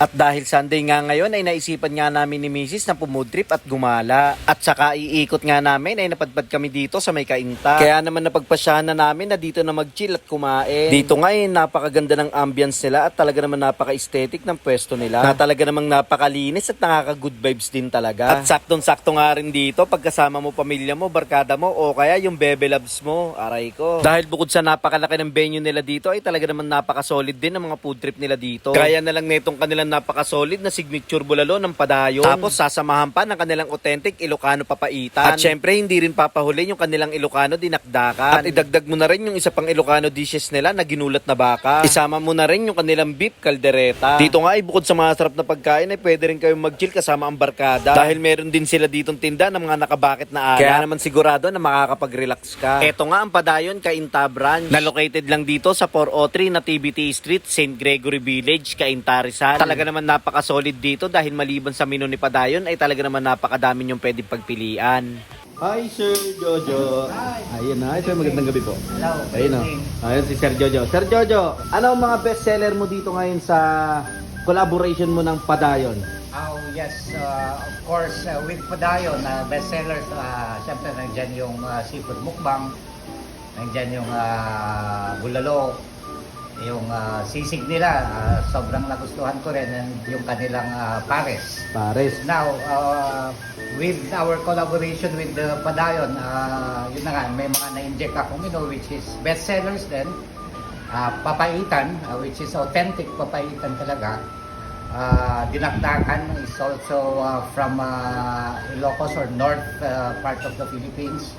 At dahil Sunday nga ngayon ay naisipan nga namin ni Mrs. na pumudrip at gumala. At saka iikot nga namin ay napadpad kami dito sa may kainta. Kaya naman napagpasyahan na namin na dito na mag-chill at kumain. Dito nga ay napakaganda ng ambience nila at talaga naman napaka-aesthetic ng pwesto nila. Na talaga namang napakalinis at nakaka-good vibes din talaga. At saktong-sakto nga rin dito pagkasama mo pamilya mo, barkada mo o kaya yung bebe loves mo, aray ko. Dahil bukod sa napakalaki ng venue nila dito ay talaga naman napaka-solid din ang mga food trip nila dito. Kaya na lang netong kanilang napaka-solid na signature bulalo ng padayon. Tapos sasamahan pa ng kanilang authentic Ilocano papaitan. At syempre hindi rin papahuli yung kanilang Ilocano dinakdakan. At idagdag mo na rin yung isa pang Ilocano dishes nila na ginulat na baka. Isama mo na rin yung kanilang beef caldereta. Dito nga ay bukod sa mga sarap na pagkain ay pwede rin kayong mag-chill kasama ang barkada. Dahil meron din sila ditong tinda ng mga nakabakit na ala. Kaya naman sigurado na makakapag-relax ka. Ito nga ang padayon Kainta Branch. Na located lang dito sa 403 Nativity Street, St. Gregory Village, Kainta Rizal. Talaga naman napaka-solid dito dahil maliban sa menu ni padayon ay talaga naman napakadami yung pwedeng pagpilian. Hi Sir Jojo. Ayun na, sir magandang gabi po. Hello. Ayun o. Ayun si Sir Jojo. Sir Jojo, ano ang mga best seller mo dito ngayon sa collaboration mo ng Padayon? Oh, yes. uh, of course, uh, with Padayon, uh, bestsellers, uh, syempre nandyan yung uh, seafood mukbang, nandyan yung uh, bulalo, yung uh, sisig nila, uh, sobrang nagustuhan ko rin, and yung kanilang uh, pares. Pares. Now, uh, with our collaboration with the Padayon, uh, yun na nga, may mga na-inject akong menu which is bestsellers din. Uh, papaitan, uh, which is authentic papaitan talaga. Uh, dinakdakan is also uh, from uh, Ilocos or north uh, part of the Philippines.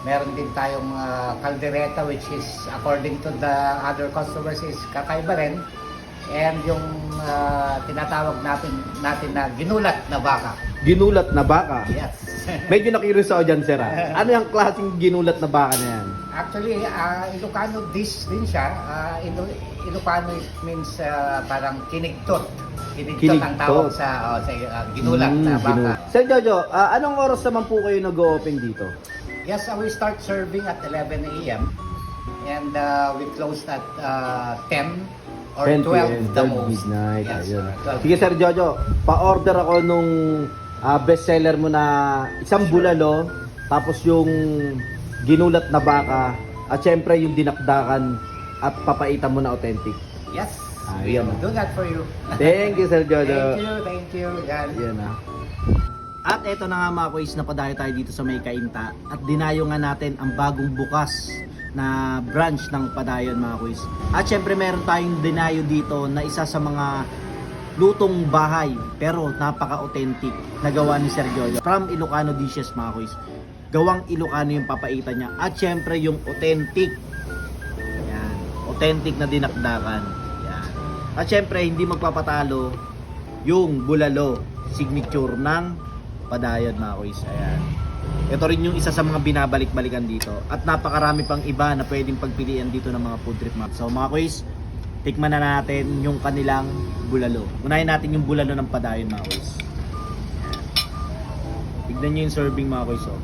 Meron din tayong uh, caldereta which is according to the other customers is kakaiba rin. And yung uh, tinatawag natin natin na ginulat na baka. Ginulat na baka. Yes. Medyo na-curious ako dyan, sir. ah. Ano yung klaseng ginulat na baka na yan? Actually, uh, Ilocano dish din siya. Uh, Ilo- Ilocano means uh, parang kinigtot. Kinigtot, ang tawag sa, oh, sa uh, ginulat Mm, na baka. ginulat. Sir Jojo, ah, anong oras naman po kayo nag-open dito? Yes, uh, we start serving at 11 a.m. And uh, we close at uh, 10 or 10 12 p.m. the 12 most. midnight. Yes, Ayun. uh, 12. Sige, Sir Jojo, pa-order ako nung ah, bestseller mo na isang bulalo, tapos yung ginulat na baka, at syempre yung dinakdakan at papaitan mo na authentic. Yes, Ah, we will do that for you. Thank you, Sir Jojo. Thank you, thank you. Yan. Yan ah. At eto na nga mga kuys, napadayo tayo dito sa May Kainta at dinayo nga natin ang bagong bukas na branch ng Padayon mga kuys. At syempre meron tayong dinayo dito na isa sa mga lutong bahay pero napaka-authentic na gawa ni Sir Jojo from Ilocano dishes mga kuys. Gawang Ilocano yung papaitan niya at syempre yung authentic. Yan, authentic na dinakdakan. Yan. At syempre hindi magpapatalo yung bulalo signature ng Padayon mga kuys. Ayan. Ito rin yung isa sa mga binabalik-balikan dito. At napakarami pang iba na pwedeng pagpilian dito ng mga food trip mga. So mga kuys, tikman na natin yung kanilang bulalo. Unahin natin yung bulalo ng Padayon. Ayan. Tignan nyo yung serving mga kuys. Oh.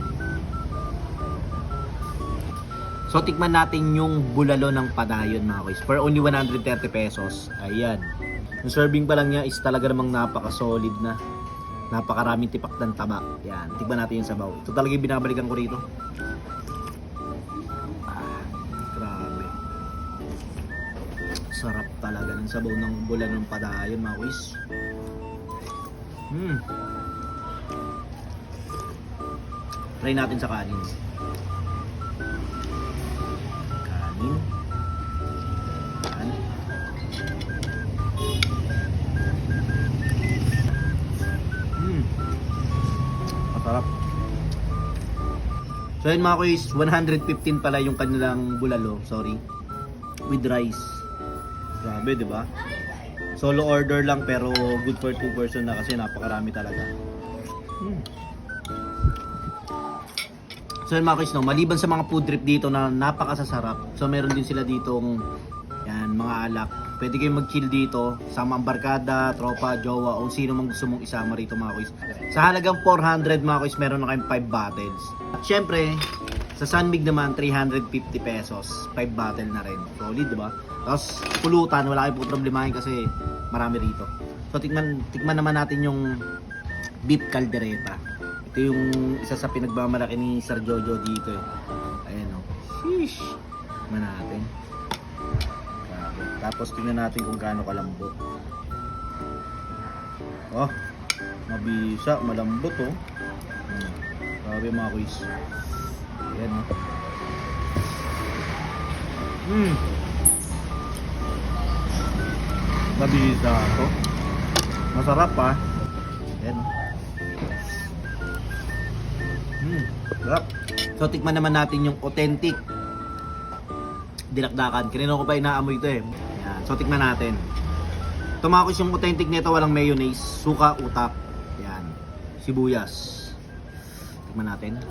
So tikman natin yung bulalo ng Padayon mga kuys. For only 130 pesos. Ayan. Yung serving pa lang niya is talaga namang napaka-solid na. Napakaraming tipak ng taba. Yan, tikman natin yung sabaw. Ito talaga yung binabalikan ko rito. Ah, grabe. Sarap talaga ng sabaw ng bulan ng padayon mga kuys. Hmm. Try natin sa. Kanin. Masarap. So yun mga kuys, 115 pala yung kanilang bulalo, sorry. With rice. Grabe, di ba? Solo order lang pero good for two person na kasi napakarami talaga. Mm. So yun mga kuys, no, maliban sa mga food trip dito na napakasasarap, so meron din sila ditong yan, mga alak. Pwede kayong mag-chill dito, sama ang barkada, tropa, jowa, o sino mang gusto mong isama rito mga kuys. Sa halagang 400 mga kuys, meron na kayong 5 bottles. At syempre, sa Sunbig naman, 350 pesos. 5 bottle na rin. Solid, di ba? Tapos, pulutan, wala kayong problemahin kasi marami rito. So tikman, tikman naman natin yung beef caldereta. Ito yung isa sa pinagmamalaki ni Sir Jojo dito. eh. Ayan o. Sheesh. Tikman natin. Tapos tingnan natin kung gaano kalambot. Oh, mabisa, malambot oh. Hmm. Grabe mga kuis. Ayan oh. Hmm. Mabisa to. Masarap pa. Ayan oh. Hmm, sarap. So tikman naman natin yung authentic dinakdakan. Kanina ko pa inaamoy ito eh. So tikman natin. Tumakos yung authentic nito, walang mayonnaise, suka, utak. Yan. Sibuyas. Tikman natin.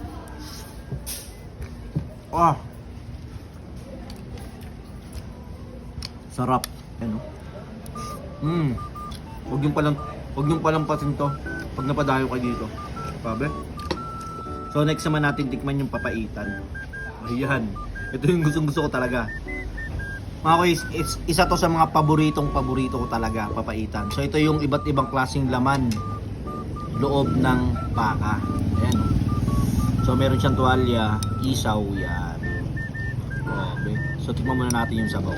Ah. Sarap. Ano? Mm. Huwag yung palang huwag yung palampasin to pag napadayo kayo dito. Pabe. So next naman natin tikman yung papaitan. Ayan. Ito yung gustong gusto ko talaga. Mga kuys, isa to sa mga paboritong paborito ko talaga, papaitan. So ito yung iba't ibang klaseng laman loob ng baka. Ayan. oh. So meron siyang tuwalya, isaw, yan. Grabe. So tikman muna natin yung sabaw.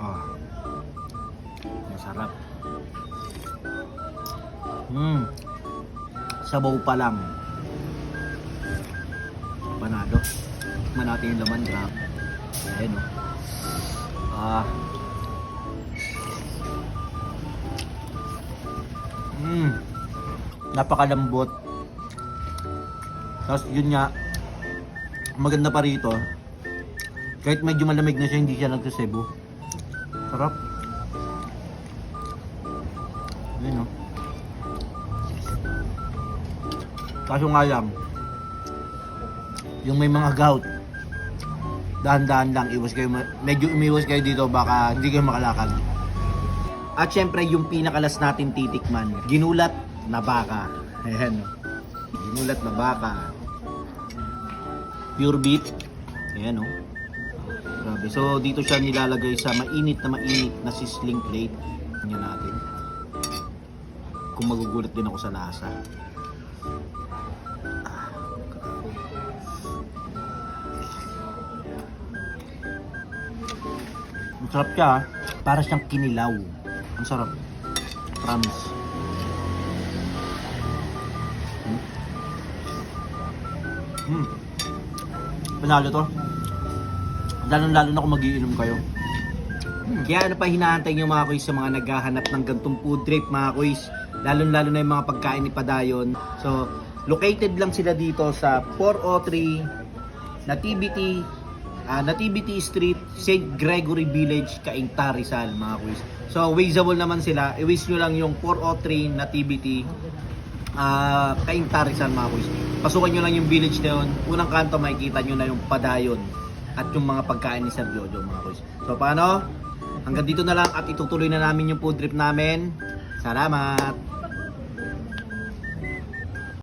Ah. Masarap. Hmm. Sabaw pa lang. Natin yung laman, grabe. Ayan o. Ah. Hmm. Napakalambot. Tapos yun nga, maganda pa rito. Kahit medyo malamig na siya, hindi siya nagsasebo. Sarap. Yun o. Kaso nga lang, yung may mga gout, dahan-dahan lang, iwas kayo, medyo umiwas kayo dito, baka hindi kayo makalakad. At syempre, yung pinakalas natin titikman, ginulat na baka. Ayan, ginulat na baka. Pure beef. Ayan, o. Grabe. So, dito siya nilalagay sa mainit na mainit na sizzling plate. Tingnan natin. Kung magugulat din ako sa lasa. Sarap siya, ah. para siyang kinilaw. Ang sarap. Promise. Hmm. Hmm. Panalo to. Lalo-lalo na kung magiinom kayo. Kaya ano pa hinahantay nyo mga kuys sa mga naghahanap ng gantong food trip mga kuys. Lalo-lalo na yung mga pagkain ni Padayon. So, located lang sila dito sa 403 Nativity ah, Nativity Street, St. Gregory Village, Cainta, Rizal mga kuys. So, wazeable naman sila. I-waze nyo lang yung 403 Nativity ah Cainta, Rizal mga kuys. Pasukan nyo lang yung village na yun. Unang kanto makikita nyo na yung Padayon at yung mga pagkain ni Sir Jojo mga kuys. So, paano? Hanggang dito na lang at itutuloy na namin yung food trip namin. Salamat!